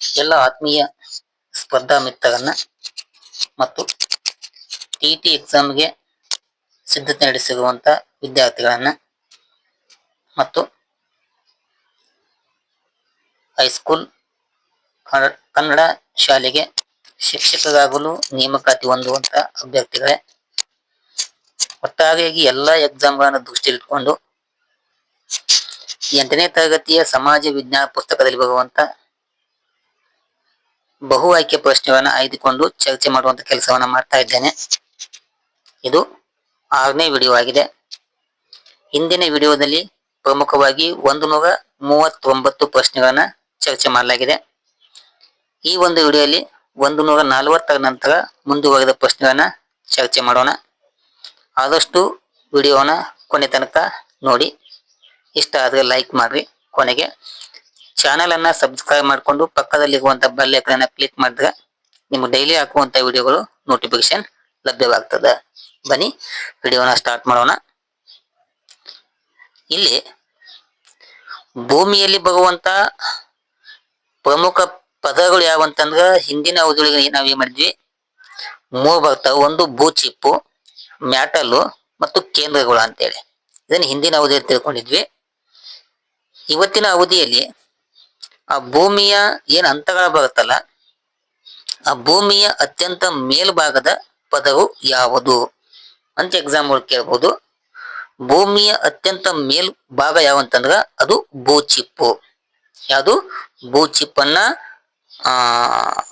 ಎಲ್ಲ ಆತ್ಮೀಯ ಸ್ಪರ್ಧಾ ಮಿತ್ರರನ್ನ ಮತ್ತು ಟಿ ಟಿ ಎಕ್ಸಾಮ್ಗೆ ಸಿದ್ಧತೆ ನಡೆಸಿರುವಂತ ವಿದ್ಯಾರ್ಥಿಗಳನ್ನ ಮತ್ತು ಹೈಸ್ಕೂಲ್ ಕನ್ನಡ ಶಾಲೆಗೆ ಶಿಕ್ಷಕರಾಗಲು ನೇಮಕಾತಿ ಹೊಂದುವಂತ ಅಭ್ಯರ್ಥಿಗಳೇ, ಒಟ್ಟಾರೆಯಾಗಿ ಎಲ್ಲ ಎಕ್ಸಾಮ್ಗಳನ್ನು ದೃಷ್ಟಿಯಲ್ಲಿಟ್ಕೊಂಡು ಎಂಟನೇ ತರಗತಿಯ ಸಮಾಜ ವಿಜ್ಞಾನ ಪುಸ್ತಕದಲ್ಲಿ ಬರುವಂತ ಬಹು ಆಯ್ಕೆ ಪ್ರಶ್ನೆಗಳನ್ನ ಆಯ್ದುಕೊಂಡು ಚರ್ಚೆ ಮಾಡುವಂತ ಕೆಲಸವನ್ನ ಮಾಡ್ತಾ ಇದ್ದೇನೆ. ಇದು ಆರನೇ ವಿಡಿಯೋ ಆಗಿದೆ. ಹಿಂದಿನ ವಿಡಿಯೋದಲ್ಲಿ ಪ್ರಮುಖವಾಗಿ ಒಂದು ನೂರ ಮೂವತ್ತೊಂಬತ್ತು ಪ್ರಶ್ನೆಗಳನ್ನ ಚರ್ಚೆ ಮಾಡಲಾಗಿದೆ. ಈ ಒಂದು ವಿಡಿಯೋಲಿ ಒಂದು ನೂರ ನಲವತ್ತರ ನಂತರ ಮುಂದುವರೆದ ಪ್ರಶ್ನೆಗಳನ್ನ ಚರ್ಚೆ ಮಾಡೋಣ. ಆದಷ್ಟು ವಿಡಿಯೋನ ಕೊನೆ ತನಕ ನೋಡಿ. ಇಷ್ಟ ಆದರೆ ಲೈಕ್ ಮಾಡಿರಿ. ಕೊನೆಗೆ ಚಾನೆಲ್ ಅನ್ನ ಸಬ್ಸ್ಕ್ರೈಬ್ ಮಾಡಿಕೊಂಡು ಪಕ್ಕದಲ್ಲಿರುವಂತ ಬೆಲ್ ಐಕನ್ ಕ್ಲಿಕ್ ಮಾಡಿದ್ರೆ ನಿಮ್ಗೆ ಡೈಲಿ ಹಾಕುವಂತ ವಿಡಿಯೋಗಳು ನೋಟಿಫಿಕೇಶನ್ ಲಭ್ಯವಾಗ್ತದ. ಬನ್ನಿ ವಿಡಿಯೋನ ಸ್ಟಾರ್ಟ್ ಮಾಡೋಣ. ಇಲ್ಲಿ ಭೂಮಿಯಲ್ಲಿ ಬರುವಂತ ಪ್ರಮುಖ ಪದಗಳು ಯಾವಂತಂದ್ರ ಹಿಂದಿನ ಅವಧಿಗಳಿಗೆ ನಾವ್ ಏನ್ ಮಾಡಿದ್ವಿ? ಮೂರು ಬರ್ತಾವ, ಒಂದು ಭೂಚಿಪ್ಪು ಮ್ಯಾಟಲ್ಲು ಮತ್ತು ಕೇಂದ್ರಗಳು ಅಂತೇಳಿ. ಇದನ್ನು ಹಿಂದಿನ ಅವಧಿಯಲ್ಲಿ ತಿಳ್ಕೊಂಡಿದ್ವಿ. ಇವತ್ತಿನ ಅವಧಿಯಲ್ಲಿ ಆ ಭೂಮಿಯ ಏನ್ ಅಂತಗಳ ಬರುತ್ತಲ್ಲ, ಆ ಭೂಮಿಯ ಅತ್ಯಂತ ಮೇಲ್ಭಾಗದ ಪದವು ಯಾವುದು? ಅಂತ ಎಕ್ಸಾಮ್ ಕೇಳ್ಬೋದು. ಭೂಮಿಯ ಅತ್ಯಂತ ಮೇಲ್ ಭಾಗ ಯಾವಂತಂದ್ರ ಅದು ಭೂಚಿಪ್ಪು. ಯಾವುದು? ಭೂಚಿಪ್ಪನ್ನ, ಆ,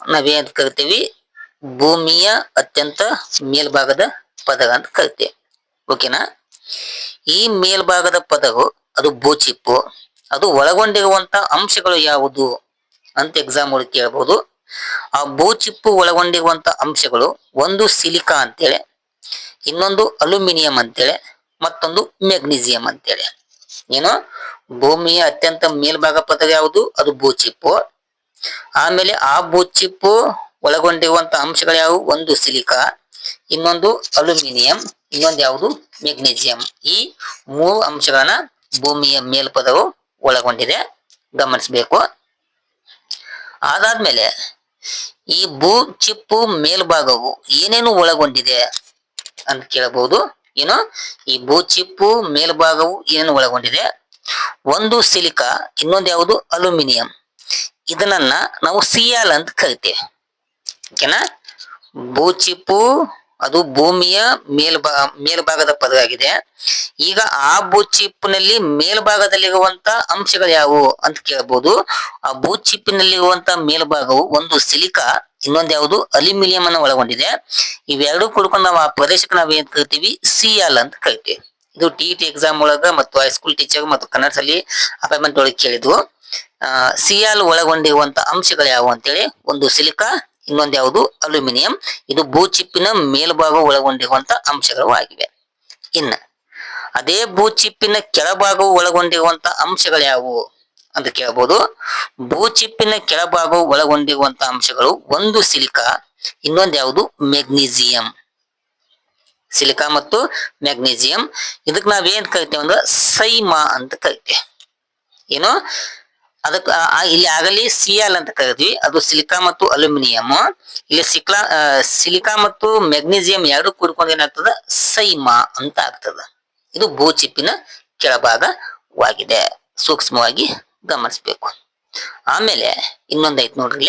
ನಾವೇನ್ ಕರಿತೀವಿ? ಭೂಮಿಯ ಅತ್ಯಂತ ಮೇಲ್ಭಾಗದ ಪದ ಅಂತ ಕರಿತೀವಿ. ಓಕೆನಾ ಈ ಮೇಲ್ಭಾಗದ ಪದವು, ಅದು ಭೂಚಿಪ್ಪು. ಅದು ಒಳಗೊಂಡಿರುವಂತ ಅಂಶಗಳು ಯಾವುದು ಅಂತ ಎಕ್ಸಾಮ್ ಒಳಗೆ ಕೇಳಬಹುದು ಆ ಭೂಚಿಪ್ಪು ಒಳಗೊಂಡಿರುವಂತ ಅಂಶಗಳು ಒಂದು ಸಿಲಿಕಾ ಅಂತೇಳಿ, ಇನ್ನೊಂದು ಅಲ್ಯೂಮಿನಿಯಂ ಅಂತೇಳಿ, ಮತ್ತೊಂದು ಮೆಗ್ನೀಸಿಯಂ ಅಂತೇಳಿ. ಏನು? ಭೂಮಿಯ ಅತ್ಯಂತ ಮೇಲ್ಭಾಗ ಪದ ಯಾವುದು? ಅದು ಭೂಚಿಪ್ಪು ಆಮೇಲೆ ಆ ಭೂಚಿಪ್ಪು ಒಳಗೊಂಡಿರುವಂತ ಅಂಶಗಳು ಯಾವುವು ಒಂದು ಸಿಲಿಕಾ, ಇನ್ನೊಂದು ಅಲ್ಯೂಮಿನಿಯಂ, ಇನ್ನೊಂದು ಯಾವುದು? ಮೆಗ್ನೀಸಿಯಂ ಈ ಮೂರು ಅಂಶಗಳನ್ನ ಭೂಮಿಯ ಮೇಲ್ಪದವು ಒಳಗೊಂಡಿದೆ, ಗಮನಿಸಬೇಕು. ಅದಾದ್ಮೇಲೆ ಈ ಭೂ ಚಿಪ್ಪು ಮೇಲ್ಭಾಗವು ಏನೇನು ಒಳಗೊಂಡಿದೆ ಅಂತ ಕೇಳಬಹುದು. ಏನು? ಈ ಭೂ ಚಿಪ್ಪು ಮೇಲ್ಭಾಗವು ಏನೇನು ಒಳಗೊಂಡಿದೆ? ಒಂದು ಸಿಲಿಕಾ, ಇನ್ನೊಂದು ಯಾವುದು? ಅಲ್ಯೂಮಿನಿಯಂ. ಇದನ್ನ ನಾವು ಸಿಯಾಲ್ ಅಂತ ಕರಿತೇವೆ. ಓಕೆನಾ? ಭೂಚಿಪ್ಪು ಅದು ಭೂಮಿಯ ಮೇಲ್ಭಾಗ ಮೇಲ್ಭಾಗದ ಪದವಾಗಿದೆ. ಈಗ ಆ ಭೂಚಿಪ್ಪಿನಲ್ಲಿ ಮೇಲ್ಭಾಗದಲ್ಲಿರುವಂತ ಅಂಶಗಳು ಯಾವುವು ಅಂತ ಕೇಳಬಹುದು ಆ ಭೂಚಿಪ್ಪಿನಲ್ಲಿರುವಂತ ಮೇಲ್ಭಾಗವು ಒಂದು ಸಿಲಿಕಾ, ಇನ್ನೊಂದು ಯಾವುದು? ಅಲ್ಯೂಮಿನಿಯಂ ಅನ್ನು ಒಳಗೊಂಡಿದೆ. ಇವೆರಡೂ ಕೂಡ್ಕೊಂಡು ನಾವು ಆ ಪ್ರದೇಶಕ್ಕೆ ನಾವು ಏನ್ ಕರಿತೀವಿ? ಸಿಯಾಲ್ ಅಂತ ಕರಿತೀವಿ. ಇದು ಟಿ ಟಿ ಎಕ್ಸಾಮ್ ಒಳಗ ಮತ್ತು ಹೈಸ್ಕೂಲ್ ಟೀಚರ್ ಮತ್ತು ಕನ್ನಡದಲ್ಲಿ ಅಪಾಯಿಂಟ್ಮೆಂಟ್ ಒಳಗೆ ಕೇಳಿದ್ವು ಸಿಯಾಲ್ ಒಳಗೊಂಡಿರುವಂತ ಅಂಶಗಳು ಯಾವುವು ಅಂತೇಳಿ? ಒಂದು ಸಿಲಿಕಾ ಇನ್ನೊಂದು ಯಾವುದು? ಅಲ್ಯೂಮಿನಿಯಂ. ಇದು ಭೂಚಿಪ್ಪಿನ ಮೇಲ್ಭಾಗ ಒಳಗೊಂಡಿರುವಂತ ಅಂಶಗಳು ಆಗಿವೆ ಇನ್ನ, ಅದೇ ಭೂಚಿಪ್ಪಿನ ಕೆಳಭಾಗವು ಒಳಗೊಂಡಿರುವಂತ ಅಂಶಗಳು ಯಾವುವು? ಅಂತ ಕೇಳಬಹುದು ಭೂಚಿಪ್ಪಿನ ಕೆಳಭಾಗವು ಒಳಗೊಂಡಿರುವಂತ ಅಂಶಗಳು ಒಂದು ಸಿಲಿಕಾ, ಇನ್ನೊಂದು ಯಾವುದು? ಮೆಗ್ನೀಸಿಯಂ ಸಿಲಿಕಾ ಮತ್ತು ಮೆಗ್ನೀಸಿಯಂ ಇದಕ್ಕೆ ನಾವೇನ್ ಕರಿತೇವೆ ಅಂದ್ರೆ ಸೈಮಾ ಅಂತ ಕರಿತೇವೆ. ಏನು? ಅದಕ್ಕೆ ಇಲ್ಲಿ ಆಗಲಿ ಸಿಎಲ್ ಅಂತ ಕರೆದ್ವಿ. ಅದು ಸಿಲಿಕಾ ಮತ್ತು ಅಲ್ಯೂಮಿನಿಯಂ. ಇಲ್ಲಿ ಸಿಕ್ಲಾ ಸಿಲಿಕಾ ಮತ್ತು ಮೆಗ್ನೀಸಿಯಂ ಎರಡು ಕೂಡ್ಕೊಂಡು ಏನಾಗ್ತದ? ಸೈಮಾ ಅಂತ ಆಗ್ತದ. ಇದು ಭೂಚಿಪ್ಪಿನ ಕೆಳಭಾಗವಾಗಿದೆ. ಸೂಕ್ಷ್ಮವಾಗಿ ಗಮನಿಸಬೇಕು. ಆಮೇಲೆ ಇನ್ನೊಂದೈತ್ ನೋಡ್ರಿ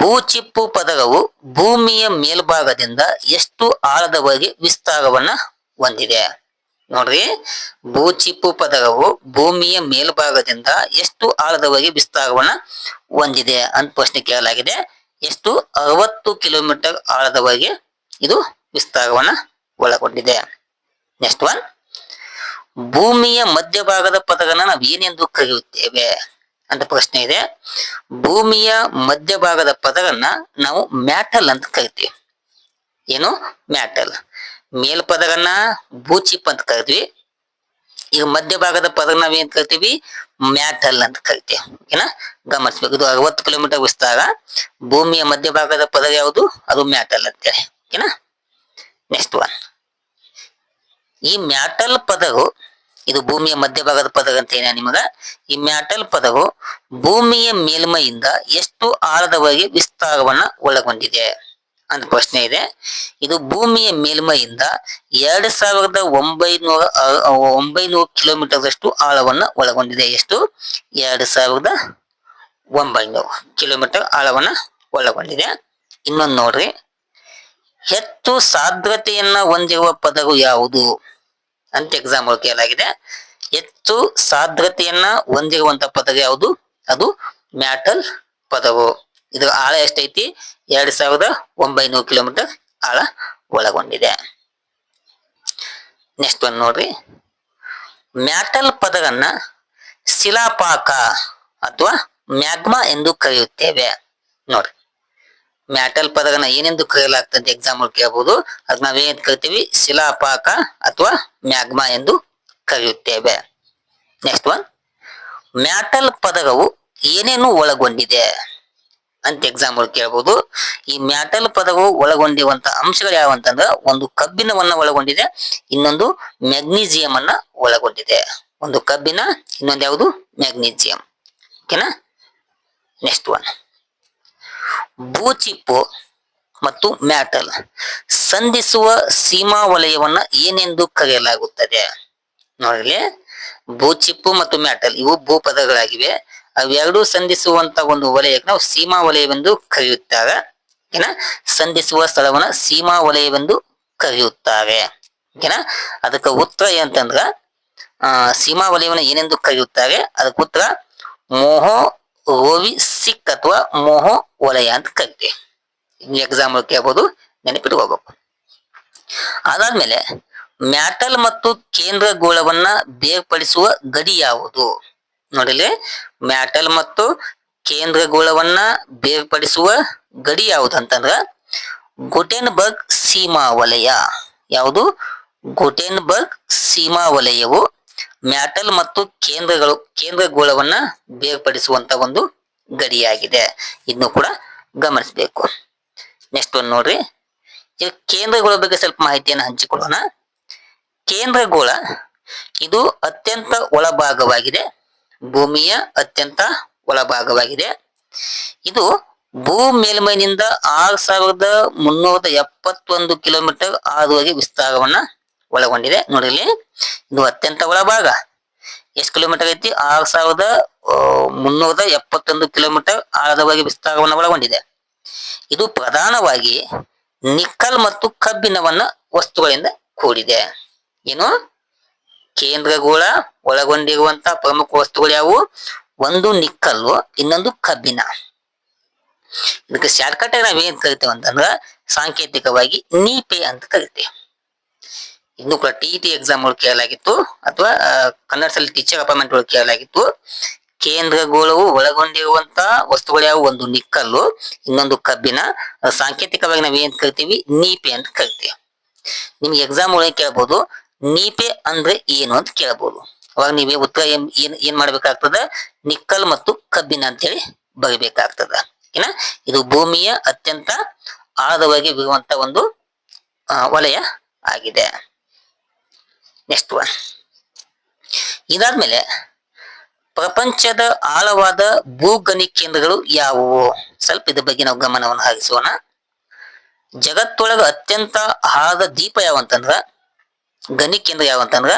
ಭೂಚಿಪ್ಪು ಪದರವು ಭೂಮಿಯ ಮೇಲ್ಭಾಗದಿಂದ ಎಷ್ಟು ಆಳದವರೆಗೆ ವಿಸ್ತಾರವನ್ನ ಹೊಂದಿದೆ? ನೋಡ್ರಿ, ಭೂಚಿಪ್ಪು ಪದರವು ಭೂಮಿಯ ಮೇಲ್ಭಾಗದಿಂದ ಎಷ್ಟು ಆಳದವರೆಗೆ ವಿಸ್ತಾರವನ್ನ ಹೊಂದಿದೆ ಅಂತ ಪ್ರಶ್ನೆ ಕೇಳಲಾಗಿದೆ. ಎಷ್ಟು? ಅರವತ್ತು ಕಿಲೋಮೀಟರ್ ಆಳದವರೆಗೆ ಇದು ವಿಸ್ತಾರವನ್ನ ಒಳಗೊಂಡಿದೆ. ನೆಕ್ಸ್ಟ್ ಒನ್ ಭೂಮಿಯ ಮಧ್ಯಭಾಗದ ಪದರನ್ನ ನಾವು ಏನೆಂದು ಕರೆಯುತ್ತೇವೆ ಅಂತ ಪ್ರಶ್ನೆ ಇದೆ. ಭೂಮಿಯ ಮಧ್ಯಭಾಗದ ಪದರನ್ನ ನಾವು ಮ್ಯಾಟಲ್ ಅಂತ ಕರಿತೀವಿ. ಏನು? ಮ್ಯಾಟಲ್. ಮೇಲ್ಪದರನ್ನ ಭೂಚಿಪ್ ಅಂತ ಕರಿತೀವಿ. ಈಗ ಮಧ್ಯಭಾಗದ ಪದ ನಾವ್ ಏನ್ ಕರಿತೀವಿ? ಮ್ಯಾಟಲ್ ಅಂತ ಕರಿತೀವಿ. ಓಕೆನಾ? ಗಮನಿಸ್ಬೇಕು. ಇದು ಅರವತ್ತು ಕಿಲೋಮೀಟರ್ ವಿಸ್ತಾರ. ಭೂಮಿಯ ಮಧ್ಯಭಾಗದ ಪದ ಯಾವುದು? ಅದು ಮ್ಯಾಟಲ್ ಅಂತೇಳಿ. ಓಕೆನಾ? ನೆಕ್ಸ್ಟ್ ಒನ್ ಈ ಮ್ಯಾಟಲ್ ಪದವು ಇದು ಭೂಮಿಯ ಮಧ್ಯಭಾಗದ ಪದಕ ಅಂತ ಏನ ನಿಮಗ? ಈ ಮ್ಯಾಟಲ್ ಪದವು ಭೂಮಿಯ ಮೇಲ್ಮೈಯಿಂದ ಎಷ್ಟು ಆಳದವರೆಗೆ ವಿಸ್ತಾರವನ್ನ ಒಳಗೊಂಡಿದೆ? ಅಂತ ಪ್ರಶ್ನೆ ಇದೆ. ಇದು ಭೂಮಿಯ ಮೇಲ್ಮೈಯಿಂದ ಎರಡ್ ಸಾವಿರದ ಒಂಬೈನೂರ ಒಂಬೈನೂರು ಕಿಲೋಮೀಟರ್ ಕಿಲೋಮೀಟರ್ದಷ್ಟು ಆಳವನ್ನ ಒಳಗೊಂಡಿದೆ. ಎಷ್ಟು? ಎರಡ್ ಸಾವಿರದ ಒಂಬೈನೂರು ಕಿಲೋಮೀಟರ್ ಆಳವನ್ನ ಒಳಗೊಂಡಿದೆ. ಇನ್ನೊಂದು ನೋಡ್ರಿ. ಹೆಚ್ಚು ಸಾಂದ್ರತೆಯನ್ನ ಹೊಂದಿರುವ ಪದವು ಯಾವುದು? ಅಂತ ಎಕ್ಸಾಮ್ ಕೇಳಲಾಗಿದೆ. ಹೆಚ್ಚು ಸಾಂದ್ರತೆಯನ್ನ ಹೊಂದಿರುವಂತ ಪದ ಯಾವುದು? ಅದು ಮ್ಯಾಟಲ್ ಪದವು. ಇದರ ಆಳ ಎಷ್ಟೈತಿ? ಎರಡ್ ಸಾವಿರದ ಒಂಬೈನೂರು ಕಿಲೋಮೀಟರ್ ಆಳ ಒಳಗೊಂಡಿದೆ. ನೆಕ್ಸ್ಟ್ ಒಂದು ನೋಡ್ರಿ. ಮ್ಯಾಟಲ್ ಪದರನ್ನ ಶಿಲಾಪಾಕ ಅಥವಾ ಮ್ಯಾಗ್ಮಾ ಎಂದು ಕರೆಯುತ್ತೇವೆ. ನೋಡ್ರಿ. ಮ್ಯಾಟಲ್ ಪದರನ್ನ ಏನೆಂದು ಕರೆಯಲಾಗ್ತದೆ? ಎಕ್ಸಾಂಪಲ್ ಕೇಳಬಹುದು ಅದ್ ನಾವೇನ್ ಕರಿತೀವಿ? ಶಿಲಾಪಾಕ ಅಥವಾ ಮ್ಯಾಗ್ಮಾ ಎಂದು ಕರೆಯುತ್ತೇವೆ. ನೆಕ್ಸ್ಟ್ ಒನ್ ಮ್ಯಾಟಲ್ ಪದಗವು ಏನೇನು ಒಳಗೊಂಡಿದೆ? ಅಂತ ಎಕ್ಸಾಂಪಲ್ ಕೇಳಬಹುದು ಈ ಮ್ಯಾಟಲ್ ಪದವು ಒಳಗೊಂಡಿರುವಂತ ಅಂಶಗಳು ಯಾವಂತಂದ್ರ ಒಂದು ಕಬ್ಬಿಣವನ್ನ ಒಳಗೊಂಡಿದೆ, ಇನ್ನೊಂದು ಮ್ಯಾಗ್ನೀಸಿಯಂ ಅನ್ನ ಒಳಗೊಂಡಿದೆ. ಒಂದು ಕಬ್ಬಿಣ, ಇನ್ನೊಂದು ಯಾವುದು? ಮ್ಯಾಗ್ನೀಸಿಯಂ ಓಕೆನಾ ನೆಕ್ಸ್ಟ್ ಒನ್ ಭೂಚಿಪ್ಪು ಮತ್ತು ಮ್ಯಾಟಲ್ ಸಂಧಿಸುವ ಸೀಮಾ ವಲಯವನ್ನ ಏನೆಂದು ಕರೆಯಲಾಗುತ್ತದೆ? ನೋಡಲಿ ಭೂಚಿಪ್ಪು ಮತ್ತು ಮ್ಯಾಟಲ್ ಇವು ಭೂಪದಗಳಾಗಿವೆ. ಅವೆರಡೂ ಸಂಧಿಸುವಂತ ಒಂದು ವಲಯಕ್ಕೆ ನಾವು ಸೀಮಾ ವಲಯವೆಂದು ಕರೆಯುತ್ತಾರೆ ಏನ? ಸಂಧಿಸುವ ಸ್ಥಳವನ್ನ ಸೀಮಾ ವಲಯವೆಂದು ಕರೆಯುತ್ತಾರೆ ಏನ? ಅದಕ್ಕೆ ಉತ್ತರ ಏನಂತಂದ್ರ, ಆ, ಸೀಮಾ ವಲಯವನ್ನ ಏನೆಂದು ಕರೆಯುತ್ತಾರೆ ಅದಕ್ಕೆ ಉತ್ತರ, ಮೋಹೋ ರೋವಿ ಸಿಕ್ ಅಥವಾ ಮೋಹೋ ವಲಯ ಅಂತ ಕರಿತೀವಿ. ಎಕ್ಸಾಂಪಲ್ ಕೇಳ್ಬೋದು ನೆನಪಿಟ್ಕೋಬೇಕು ಅದಾದ್ಮೇಲೆ ಮ್ಯಾಟಲ್ ಮತ್ತು ಕೇಂದ್ರ ಗೋಳವನ್ನ ಬೇರ್ಪಡಿಸುವ ಗಡಿ ಯಾವುದು? ನೋಡಿಲಿ? ಮ್ಯಾಟಲ್ ಮತ್ತು ಕೇಂದ್ರ ಗೋಳವನ್ನ ಬೇರ್ಪಡಿಸುವ ಗಡಿ ಯಾವುದಂತಂದ್ರ ಗುಟೆನ್ಬರ್ಗ್ ಸೀಮಾ ವಲಯ ಯಾವುದು? ಗುಟೆನ್ಬರ್ಗ್ ಸೀಮಾ ವಲಯವು ಮ್ಯಾಟಲ್ ಮತ್ತು ಕೇಂದ್ರಗಳು ಕೇಂದ್ರ ಗೋಳವನ್ನ ಬೇರ್ಪಡಿಸುವಂತ ಒಂದು ಗಡಿಯಾಗಿದೆ. ಇದನ್ನು ಕೂಡ ಗಮನಿಸಬೇಕು. ನೆಕ್ಸ್ಟ್ ಒಂದು ನೋಡ್ರಿ. ಈಗ ಕೇಂದ್ರಗಳ ಬಗ್ಗೆ ಸ್ವಲ್ಪ ಮಾಹಿತಿಯನ್ನು ಹಂಚಿಕೊಳ್ಳೋಣ. ಕೇಂದ್ರಗೋಳ ಇದು ಅತ್ಯಂತ ಒಳಭಾಗವಾಗಿದೆ. ಭೂಮಿಯ ಅತ್ಯಂತ ಒಳಭಾಗವಾಗಿದೆ. ಇದು ಭೂ ಮೇಲ್ಮೈನಿಂದ ಆರು ಸಾವಿರದ ಮುನ್ನೂರದ ಎಪ್ಪತ್ತೊಂದು ಕಿಲೋಮೀಟರ್ ಆಳದವರೆಗೆ ವಿಸ್ತಾರವನ್ನ ಒಳಗೊಂಡಿದೆ. ನೋಡಿಲಿ ಇದು ಅತ್ಯಂತ ಒಳಭಾಗ. ಎಷ್ಟು ಕಿಲೋಮೀಟರ್ ಐತಿ? ಆರು ಸಾವಿರದ ಮುನ್ನೂರ ಎಪ್ಪತ್ತೊಂದು ಕಿಲೋಮೀಟರ್ ಆಳದವರೆಗೆ ವಿಸ್ತಾರವನ್ನು ಒಳಗೊಂಡಿದೆ. ಇದು ಪ್ರಧಾನವಾಗಿ ನಿಕ್ಕಲ್ ಮತ್ತು ಕಬ್ಬಿಣವನ್ನ ವಸ್ತುಗಳಿಂದ ಕೂಡಿದೆ. ಏನು? ಕೇಂದ್ರಗೋಳ ಒಳಗೊಂಡಿರುವಂತ ಪ್ರಮುಖ ವಸ್ತುಗಳು ಯಾವುವು? ಒಂದು ನಿಕ್ಕಲ್ಲು, ಇನ್ನೊಂದು ಕಬ್ಬಿನ ಇದಕ್ಕೆ ಶಾರ್ಟ್ಕಟ್ ಆಗಿ ನಾವೇನ್ ಕರಿತೇವೆ ಅಂತಂದ್ರ ಸಾಂಕೇತಿಕವಾಗಿ ನೀಪೆ ಅಂತ ಕರಿತೇವೆ. ಇನ್ನು ಕೂಡ ಟಿ ಟಿ ಎಕ್ಸಾಮ್ ಒಳಗೆ ಕೇಳಲಾಗಿತ್ತು, ಅಥವಾ ಕನ್ನಡದಲ್ಲಿ ಟೀಚರ್ ಅಪಾಯಿಂಟ್ಮೆಂಟ್ ಒಳಗೆ ಕೇಳಲಾಗಿತ್ತು. ಕೇಂದ್ರಗೋಳವು ಒಳಗೊಂಡಿರುವಂತಹ ವಸ್ತುಗಳು ಯಾವುವು? ಒಂದು ನಿಕ್ಕಲ್ಲು, ಇನ್ನೊಂದು ಕಬ್ಬಿಣ. ಸಾಂಕೇತಿಕವಾಗಿ ನಾವೇನ್ ಕರಿತೀವಿ? ನೀಪೆ ಅಂತ ಕರಿತೀವಿ. ನಿಮ್ಗೆ ಎಕ್ಸಾಮ್ ಒಳಗೆ ಕೇಳ್ಬೋದು. ನೀಪೆ ಅಂದ್ರೆ ಏನು ಅಂತ ಕೇಳಬಹುದು ಅವಾಗ ನೀವೇ ಉತ್ತರ ಏನ್ ಏನ್ ಏನ್ ಮಾಡ್ಬೇಕಾಗ್ತದ? ನಿಕ್ಕಲ್ ಮತ್ತು ಕಬ್ಬಿಣ ಅಂತೇಳಿ ಬರಿಬೇಕಾಗ್ತದ. ಏನ? ಇದು ಭೂಮಿಯ ಅತ್ಯಂತ ಆಳವಾಗಿ ಇರುವಂತ ಒಂದು ವಲಯ ಆಗಿದೆ. ನೆಕ್ಸ್ಟ್ ಒನ್ ಇದಾದ್ಮೇಲೆ ಪ್ರಪಂಚದ ಆಳವಾದ ಭೂಗಣಿ ಕೇಂದ್ರಗಳು ಯಾವುವು? ಸ್ವಲ್ಪ ಇದ್ರ ಬಗ್ಗೆ ನಾವು ಗಮನವನ್ನು ಹರಿಸೋಣ. ಜಗತ್ತೊಳಗ ಅತ್ಯಂತ ಆಳದ ದೀಪ ಯಾವಂತಂದ್ರ ಗಣಿ ಕೇಂದ್ರ ಯಾವ ಅಂತಂದ್ರ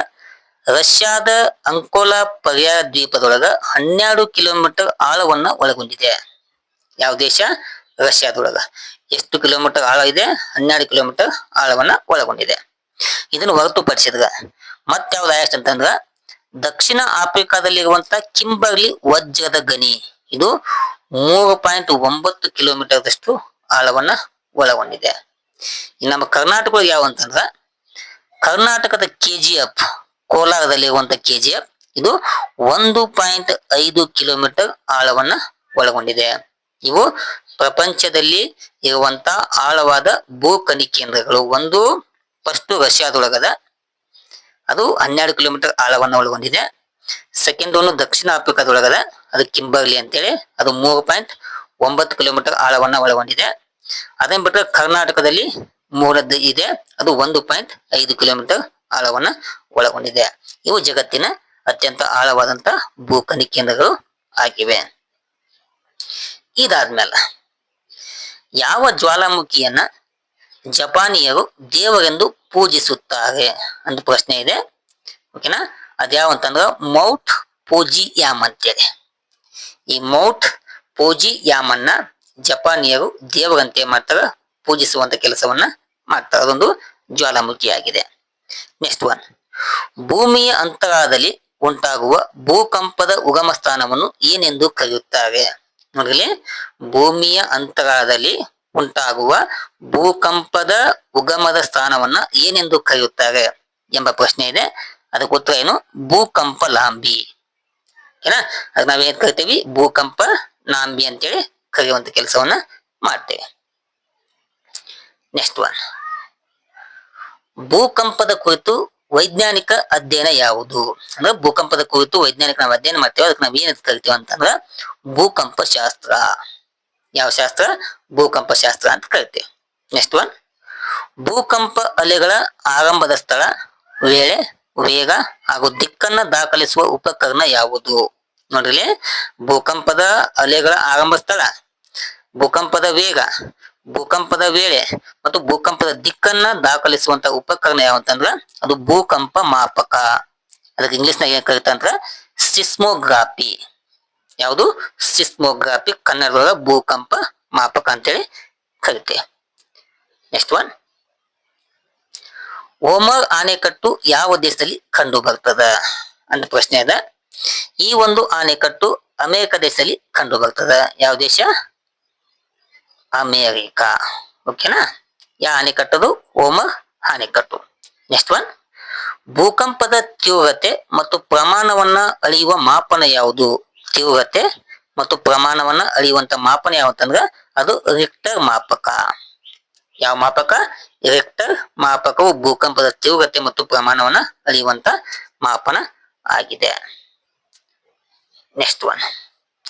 ರಷ್ಯಾದ ಅಂಕೋಲಾ ಪರ್ಯಾಯ ದ್ವೀಪದೊಳಗ ಹನ್ನೆರಡು ಕಿಲೋಮೀಟರ್ ಆಳವನ್ನ ಒಳಗೊಂಡಿದೆ. ಯಾವ ದೇಶ? ರಷ್ಯಾದೊಳಗ. ಎಷ್ಟು ಕಿಲೋಮೀಟರ್ ಆಳ ಇದೆ? ಹನ್ನೆರಡು ಕಿಲೋಮೀಟರ್ ಆಳವನ್ನ ಒಳಗೊಂಡಿದೆ. ಇದನ್ನು ಹೊರತುಪಡಿಸಿದ್ರ ಮತ್ತಾವ್ ಎಷ್ಟು ಅಂತಂದ್ರ ದಕ್ಷಿಣ ಆಫ್ರಿಕಾದಲ್ಲಿರುವಂತ ಕಿಂಬರ್ಲಿ ವಜ್ರದ ಗಣಿ. ಇದು ಮೂರು ಪಾಯಿಂಟ್ ಒಂಬತ್ತು ಕಿಲೋಮೀಟರ್ದಷ್ಟು ಆಳವನ್ನ ಒಳಗೊಂಡಿದೆ. ನಮ್ಮ ಕರ್ನಾಟಕ ಯಾವ ಅಂತಂದ್ರ ಕರ್ನಾಟಕದ ಕೆಜಿಎಫ್ ಜಿ ಕೆಜಿಎಫ್, ಇದು ಒಂದು ಪಾಯಿಂಟ್ ಐದು ಕಿಲೋಮೀಟರ್ ಆಳವನ್ನ ಒಳಗೊಂಡಿದೆ. ಇವು ಪ್ರಪಂಚದಲ್ಲಿ ಇರುವಂತ ಆಳವಾದ ಭೂ ಕಣಿ ಕೇಂದ್ರಗಳು. ಒಂದು ಫಸ್ಟ್ ರಷ್ಯಾದೊಳಗದ, ಅದು ಹನ್ನೆರಡು ಕಿಲೋಮೀಟರ್ ಆಳವನ್ನು ಒಳಗೊಂಡಿದೆ. ಸೆಕೆಂಡ್ ಒಂದು ದಕ್ಷಿಣ ಆಫ್ರಿಕಾದೊಳಗದ, ಅದು ಕಿಂಬರ್ಲಿ ಅಂತೇಳಿ, ಅದು ಮೂರು ಪಾಯಿಂಟ್ ಒಂಬತ್ತು ಕಿಲೋಮೀಟರ್ ಆಳವನ್ನ ಒಳಗೊಂಡಿದೆ. ಅದನ್ನ ಬಿಟ್ಟರೆ ಕರ್ನಾಟಕದಲ್ಲಿ ಮೂರದ್ದು ಇದೆ. ಅದು ಒಂದು ಪಾಯಿಂಟ್ ಐದು ಕಿಲೋಮೀಟರ್ ಆಳವನ್ನ ಒಳಗೊಂಡಿದೆ. ಇವು ಜಗತ್ತಿನ ಅತ್ಯಂತ ಆಳವಾದಂತ ಭೂಖನಿ ಕೇಂದ್ರಗಳು ಆಗಿವೆ. ಇದಾದ್ಮೇಲೆ ಯಾವ ಜ್ವಾಲಾಮುಖಿಯನ್ನ ಜಪಾನಿಯರು ದೇವರೆಂದು ಪೂಜಿಸುತ್ತಾರೆ ಅಂತ ಪ್ರಶ್ನೆ ಇದೆ. ಓಕೆನಾ ಅದ್ಯಾವ ಅಂತಂದ್ರೆ ಮೌಟ್ ಪೂಜಿ ಯಾಮ್ ಅಂತೇಳಿ. ಈ ಮೌಟ್ ಪೂಜಿ ಯಾಮನ್ನ ಜಪಾನಿಯರು ದೇವರಂತೆ ಮಾತ್ರ ಪೂಜಿಸುವಂತ ಕೆಲಸವನ್ನ ಮಾಡ್ತಾರೆ ಅದೊಂದು ಜ್ವಾಲಾಮುಖಿ ಆಗಿದೆ ನೆಕ್ಸ್ಟ್ ಒನ್ ಭೂಮಿಯ ಅಂತರಾಳದಲ್ಲಿ ಉಂಟಾಗುವ ಭೂಕಂಪದ ಉಗಮ ಸ್ಥಾನವನ್ನು ಏನೆಂದು ಕರೆಯುತ್ತಾರೆ? ನೋಡಲಿ ಭೂಮಿಯ ಅಂತರಾಳದಲ್ಲಿ ಉಂಟಾಗುವ ಭೂಕಂಪದ ಉಗಮದ ಸ್ಥಾನವನ್ನ ಏನೆಂದು ಕರೆಯುತ್ತಾರೆ ಎಂಬ ಪ್ರಶ್ನೆ ಇದೆ. ಅದಕ್ಕೆ ಉತ್ತರ ಏನು? ಭೂಕಂಪ ಲಾಂಬಿ ಏನ? ಅದು ನಾವೇನ್ ಕರಿತೀವಿ? ಭೂಕಂಪ ನಾಂಬಿ ಅಂತೇಳಿ ಕರೆಯುವಂತ ಕೆಲಸವನ್ನ ಮಾಡ್ತೇವೆ. ನೆಕ್ಸ್ಟ್ ಒನ್ ಭೂಕಂಪದ ಕುರಿತು ವೈಜ್ಞಾನಿಕ ಅಧ್ಯಯನ ಯಾವುದು? ಅಂದ್ರೆ ಭೂಕಂಪದ ಕುರಿತು ವೈಜ್ಞಾನಿಕ ನಾವು ಅಧ್ಯಯನ ಮಾಡ್ತೇವೆ, ಅದಕ್ಕೆ ನಾವು ಏನಂತ ಕರಿತೀವಿ ಅಂತಂದ್ರ ಭೂಕಂಪ ಶಾಸ್ತ್ರ ಯಾವ ಶಾಸ್ತ್ರ? ಭೂಕಂಪ ಶಾಸ್ತ್ರ ಅಂತ ಕರಿತೇವೆ. ನೆಕ್ಸ್ಟ್ ಒನ್ ಭೂಕಂಪ ಅಲೆಗಳ ಆರಂಭದ ಸ್ಥಳ, ವೇಳೆ, ವೇಗ ಹಾಗೂ ದಿಕ್ಕನ್ನ ದಾಖಲಿಸುವ ಉಪಕರಣ ಯಾವುದು? ನೋಡ್ರಿ ಭೂಕಂಪದ ಅಲೆಗಳ ಆರಂಭ ಸ್ಥಳ, ಭೂಕಂಪದ ವೇಗ ಭೂಕಂಪದ ವೇಳೆ ಮತ್ತು ಭೂಕಂಪದ ದಿಕ್ಕನ್ನ ದಾಖಲಿಸುವಂತ ಉಪಕರಣ ಯಾವಂತಂದ್ರ ಅದು ಭೂಕಂಪ ಮಾಪಕ. ಅದಕ್ಕೆ ಇಂಗ್ಲಿಷ್ ನಾಗ ಏನ್ ಕರೀತಂದ್ರ ಸಿಸ್ಮೋಗ್ರಾಫಿ ಯಾವುದು? ಸಿಸ್ಮೋಗ್ರಾಫಿ ಕನ್ನಡದೊಳಗ ಭೂಕಂಪ ಮಾಪಕ ಅಂತೇಳಿ ಕರಿತೆ ನೆಕ್ಸ್ಟ್ ಒನ್ ಓಮರ್ ಆಣೆಕಟ್ಟು ಯಾವ ದೇಶದಲ್ಲಿ ಕಂಡು ಬರ್ತದ ಅಂತ ಪ್ರಶ್ನೆ ಅದ. ಈ ಒಂದು ಆಣೆಕಟ್ಟು ಅಮೆರಿಕ ದೇಶದಲ್ಲಿ ಕಂಡು ಬರ್ತದ ಯಾವ ದೇಶ? ಅಮೇರಿಕಾ. ಓಕೆನಾ? ಯಾ ಅಣೆಕಟ್ಟದು ಓಮರ್ ಅಣೆಕಟ್ಟು. ನೆಕ್ಸ್ಟ್ ಒನ್ ಭೂಕಂಪದ ತೀವ್ರತೆ ಮತ್ತು ಪ್ರಮಾಣವನ್ನ ಅಳೆಯುವ ಮಾಪನ ಯಾವುದು? ತೀವ್ರತೆ ಮತ್ತು ಪ್ರಮಾಣವನ್ನ ಅಳೆಯುವಂತ ಮಾಪನ ಯಾವತ್ತಂದ್ರ ಅದು ರಿಕ್ಟರ್ ಮಾಪಕ. ಯಾವ ಮಾಪಕ? ರಿಕ್ಟರ್ ಮಾಪಕವು ಭೂಕಂಪದ ತೀವ್ರತೆ ಮತ್ತು ಪ್ರಮಾಣವನ್ನ ಅಳೆಯುವಂತ ಮಾಪನ ಆಗಿದೆ. ನೆಕ್ಸ್ಟ್ ಒನ್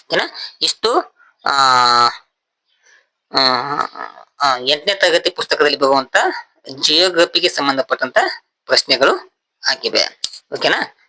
ಓಕೆನಾ ಇಷ್ಟು ಆ ಆ, ಆ, ಎಂಟನೇ ತರಗತಿ ಪುಸ್ತಕದಲ್ಲಿ ಬರುವಂತ ಜಿಯೋಗ್ರಫಿಗೆ ಸಂಬಂಧಪಟ್ಟಂತ ಪ್ರಶ್ನೆಗಳು ಆಗಿವೆ. ಓಕೆನಾ